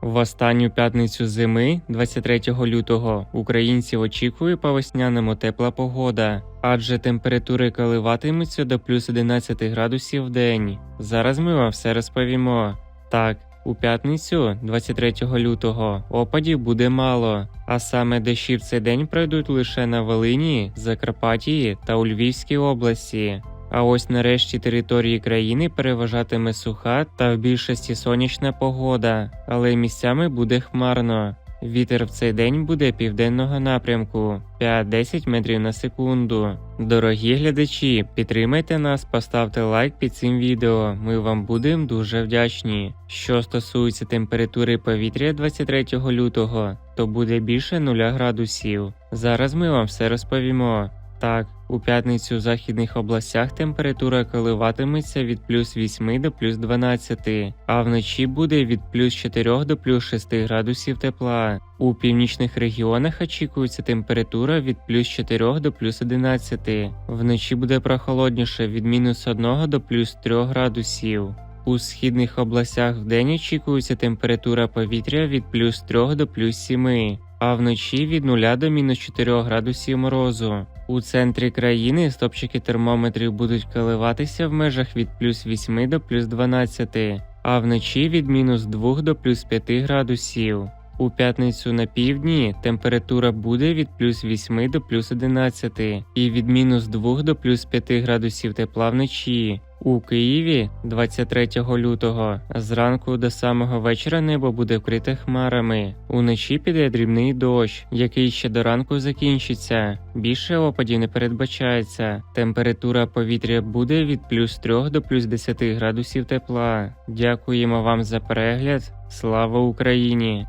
В останню п'ятницю зими, 23 лютого, українців очікує по весняному тепла погода, адже температури коливатимуться до плюс 11 градусів в день. Зараз ми вам все розповімо. Так, у п'ятницю, 23 лютого, опадів буде мало, а саме дощі в цей день пройдуть лише на Волині, Закарпатії та у Львівській області. А ось на решті території країни переважатиме суха та в більшості сонячна погода, але місцями буде хмарно. Вітер в цей день буде південного напрямку 5-10 метрів на секунду. Дорогі глядачі, підтримайте нас, поставте лайк під цим відео. Ми вам будемо дуже вдячні. Що стосується температури повітря 23 лютого, то буде більше 0 градусів. Зараз ми вам все розповімо. Так, у п'ятницю в західних областях температура коливатиметься від плюс 8 до плюс 12, а вночі буде від плюс 4 до плюс 6 градусів тепла. У північних регіонах очікується температура від плюс 4 до плюс 11. Вночі буде прохолодніше від мінус 1 до плюс 3 градусів. У східних областях вдень очікується температура повітря від плюс 3 до плюс 7, а вночі від 0 до мінус 4 градусів морозу. У центрі країни стопчики термометрів будуть коливатися в межах від плюс 8 до плюс 12, а вночі від мінус 2 до плюс 5 градусів. У п'ятницю на півдні температура буде від плюс 8 до плюс 11 і від мінус 2 до плюс 5 градусів тепла вночі. У Києві 23 лютого зранку до самого вечора небо буде вкрите хмарами. Уночі піде дрібний дощ, який ще до ранку закінчиться. Більше опадів не передбачається. Температура повітря буде від плюс 3 до плюс 10 градусів тепла. Дякуємо вам за перегляд. Слава Україні!